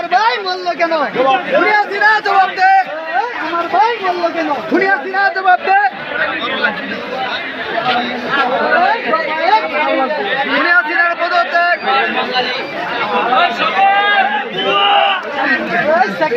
আমার ভাই বলল কেন? দুনিয়া সিনা জবাব দে। আমার ভাই বলল কেন? দুনিয়া সিনা জবাব দে। দুনিয়া সিনার পদত্যাগ। শেখ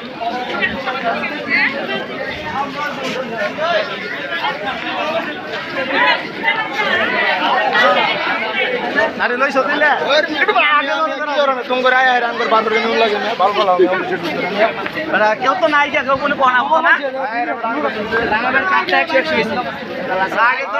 আরে লই সতিলে একটু আগে লই করন তুম করে আয় আরাম করে বান্দর কে লাগে না ভালো ভালো আমি অফিসে বড় কেউ তো নাই যা কেউ বলে কোনা কোনা রাঙাবের কাটটা 100 100 লাগে তো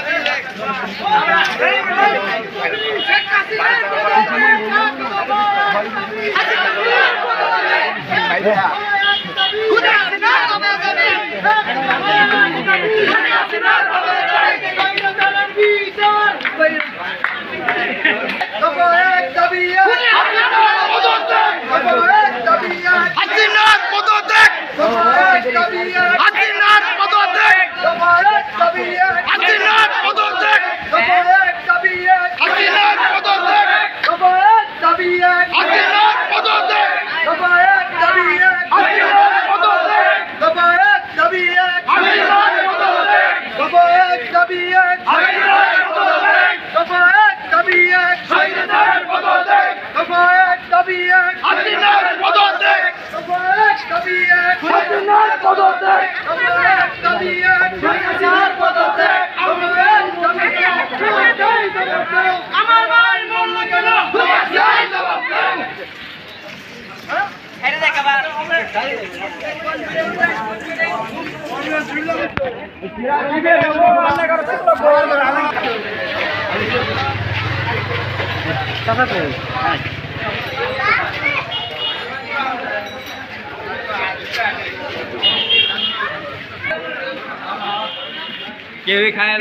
কেউই খায়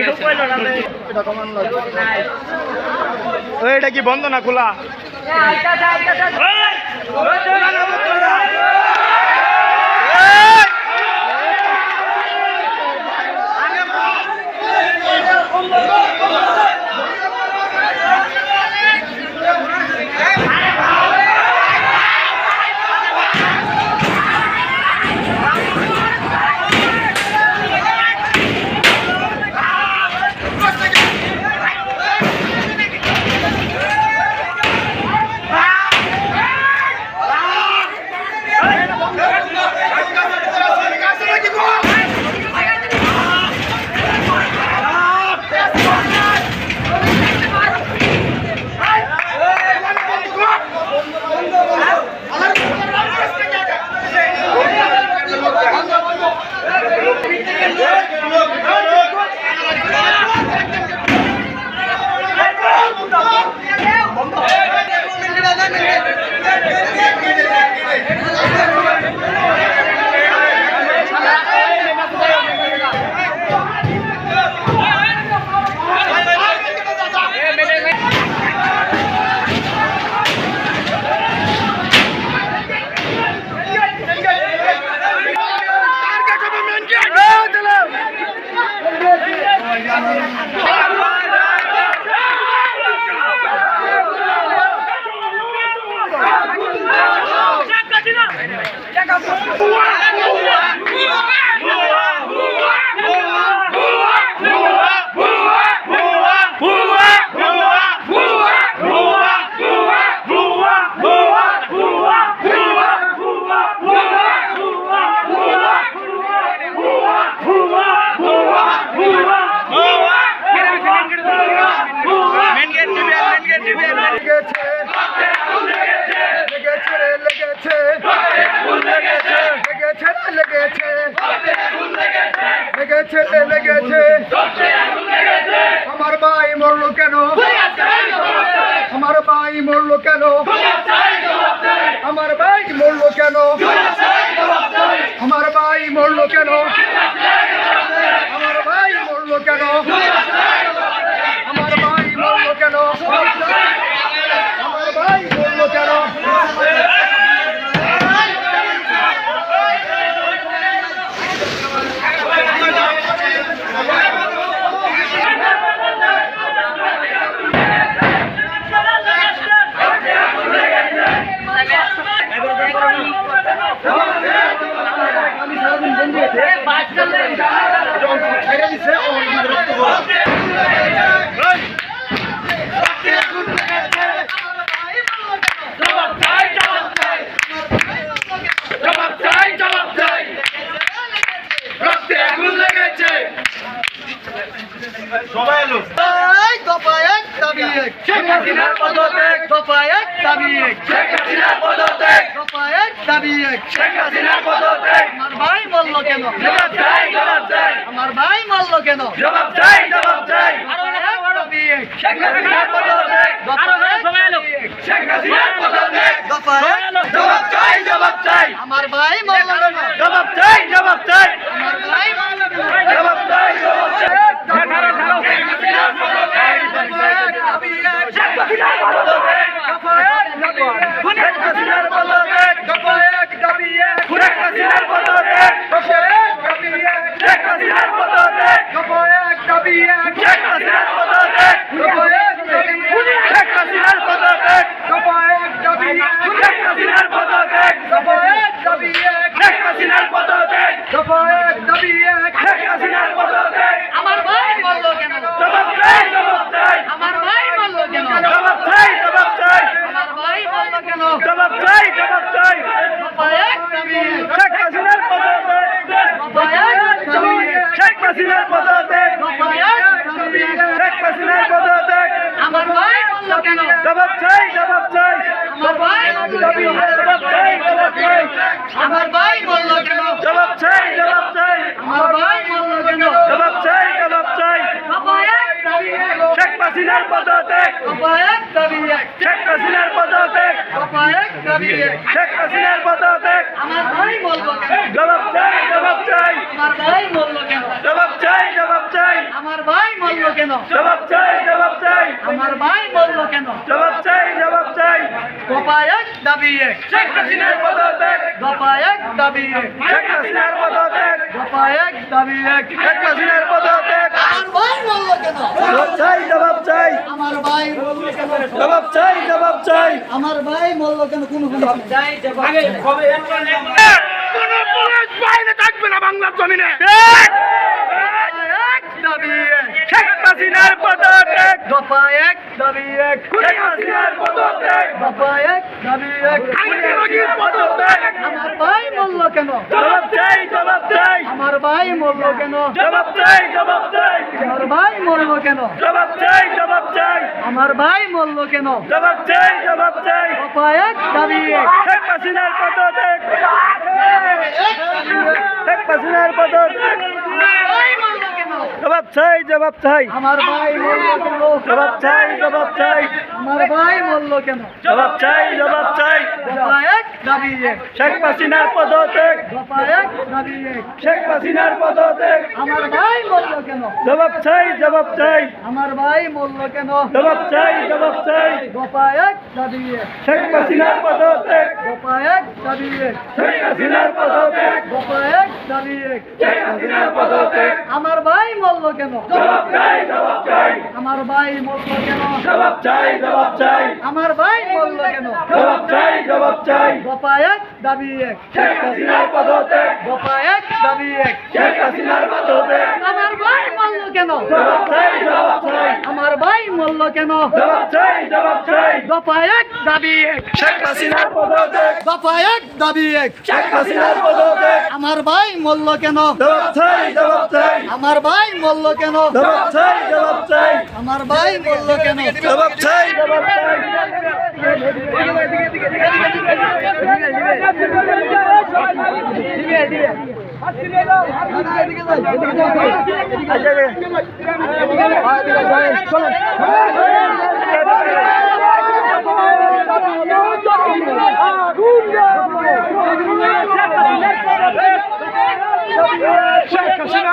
এটা কি বন্ধ না খোলা? লেগেছে লেগেছে। আমার ভাই মরলো কেন? আমার ভাই মরলো কেন? আমার ভাই মরলো কেন? আমার ভাই মরলো কেন আমার ভাই মরলো কেন আমার ভাই মরলো কেন আমার ভাই মরলো কেন সবাই এলো দফা এক দাবি এক শেখ হাসিনার পদত্যাগ দফা এক দাবি এক শেখ হাসিনার পদত্যাগ দফা এক দাবি এক শেখ হাসিনার পদত্যাগ আমার ভাই মরল কেন জবাব চাই জবাব চাই। আমার ভাই মরল কেন জবাব চাই জবাব চাই। দাবি এক শেখ হাসিনার পদত্যাগ দফা এক দাবি এক শেখ হাসিনার পদত্যাগ দফা এক জবাব চাই জবাব চাই আমার ভাই মরল কেন? জবাব চাই জবাব চাই। আমার ভাই মরল কেন জবাব চাই জবাব চাই শেখ হাসিনার পদত্যাগ দফা এক দাবি এক ভাই মরল কেন জবাব চাই জবাব চাই আমার ভাই মরল কেন জবাব চাই জবাব চাই দফা এক দাবি এক শেখ হাসিনার পদত্যাগ দফা এক দাবি এক শেখ হাসিনার পদত্যাগ দফা এক দাবি এক শেখ হাসিনার পদত্যাগ আমার ভাই মরল কেন জবাব চাই জবাব চাই আমার ভাই মরল কেন জবাব চাই জবাব চাই আমার ভাই মরল কেন জবাব চাই জবাব চাই আমার ভাই মরল কেন জবাব চাই জবাব চাই দফা এক দাবি এক শেখ হাসিনার পদত্যাগ দফা এক দাবি এক শেখ হাসিনার পদত্যাগ দফা এক দাবি এক শেখ হাসিনার মরল কেন? জবাব চাই জবাব চাই। আমার ভাই মরল কেন? জবাব চাই জবাব চাই। আমার ভাই মরল কেন? জবাব চাই জবাব চাই। আমার ভাই মরল কেন? জবাব চাই জবাব চাই। দফা এক দাবি এক। শেখ হাসিনার পদত্যাগ দফা এক দাবি এক। শেখ হাসিনার পদত্যাগ দফা এক দাবি এক। শেখ হাসিনার পদত্যাগ আমার ভাই মরল কেন? জবাব চাই জবাব চাই। আমার ভাই মরল কেন? জবাব চাই জবাব চাই। আমার ভাই মরল কেন? কোন পুলিশ বাইরে থাকবে না বাংলার জমিনে। এক দাবি। শেখ হাসিনার পদত্যাগ। দফা এক দাবি এক। শেখ হাসিনার পদত্যাগ। দফা এক দাবি এক। আইনজীবীর পদত্যাগ। আমার ভাই মরল কেন? জবাব চাই জবাব চাই। আমার ভাই মরল কেন? জবাব চাই জবাব চাই। আমার ভাই মরল কেন? জবাব চাই জবাব চাই। আমার ভাই মরল কেন? জবাব চাই জবাব চাই। দফা এক দাবি এক। শেখ হাসিনার পদত্যাগ। শেখ হাসিনার পদত্যাগ। জবাব চাই জবাব চাই। আমার ভাই জবাব চাই জবাব চাই। আমার ভাই মরল কেন? জবাব চাই জবাব চাই। দফা এক দাবি এক শেখ হাসিনার পদত্যাগ। দফা এক দাবি এক শেখ হাসিনার পদত্যাগ। আমার ভাই মরল কেন? জবাব চাই জবাব চাই। আমার ভাই মরল কেন? জবাব চাই জবাব চাই। এক দাবি এক শেখ হাসিনার পদত্যাগ। এক দাবি এক শেখ হাসিনার পদত্যাগ। এক দাবি এক শেখ হাসিনার পদত্যাগ। আমার ভাই মরল কেন? জবাব চাই জবাব চাই। আমার ভাই মরল কেন? জবাব চাই জবাব চাই। আমার ভাই মরল কেন? জবাব চাই জবাব চাই। এক দাবি এক। শেখ হাসিনার পদত্যাগ। এক দাবি এক। শেখ হাসিনার পদত্যাগ। আমার ভাই মরল কেন? জবাব চাই জবাব চাই। আমার ভাই মরল কেন? জবাব চাই জবাব চাই। এক দাবি এক। শেখ হাসিনার পদত্যাগ। এক দাবি এক। শেখ হাসিনার পদত্যাগ। আমার ভাই মরল কেন? জবাব চাই জবাব চাই। আমার ভাই বলল কেন? জবাব চাই জবাব চাই। আমার ভাই বলল কেন? আচ্ছা শেখ হাসিনা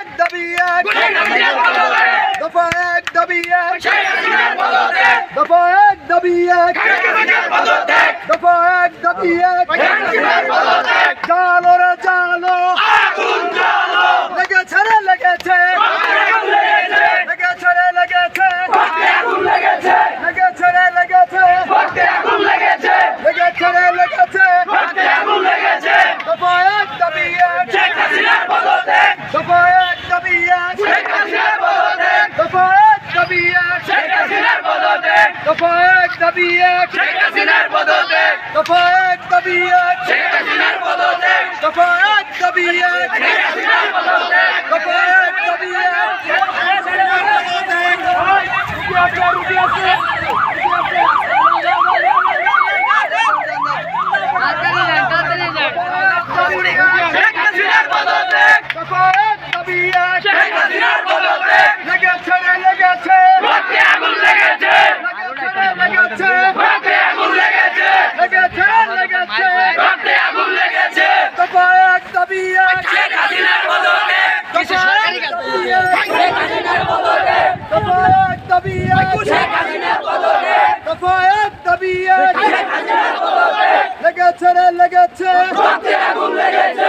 দাবি এক দফা এক দাবি এক। দফা এক দাবি এক। দফা এক দাবি এক। জালো রে জালো। লেগেছে রে লেগেছে। দাবি লেগেছে রে লেগেছে। আগুন লেগেছে।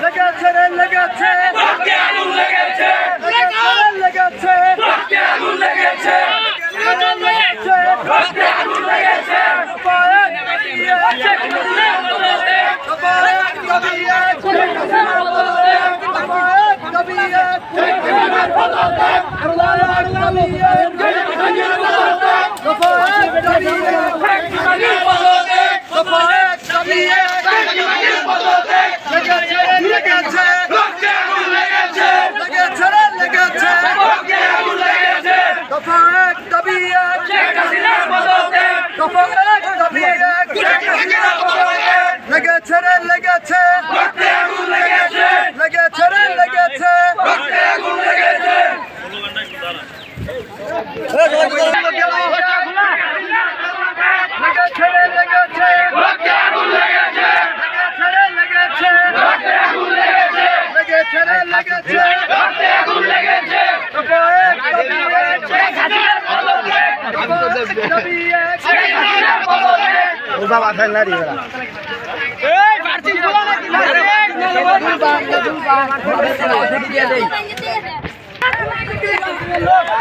লেগেছে লেগেছে। ارض الله ارض الله দুবা বাধা না রে এই পার্টি বলা না কি দুবা দুবা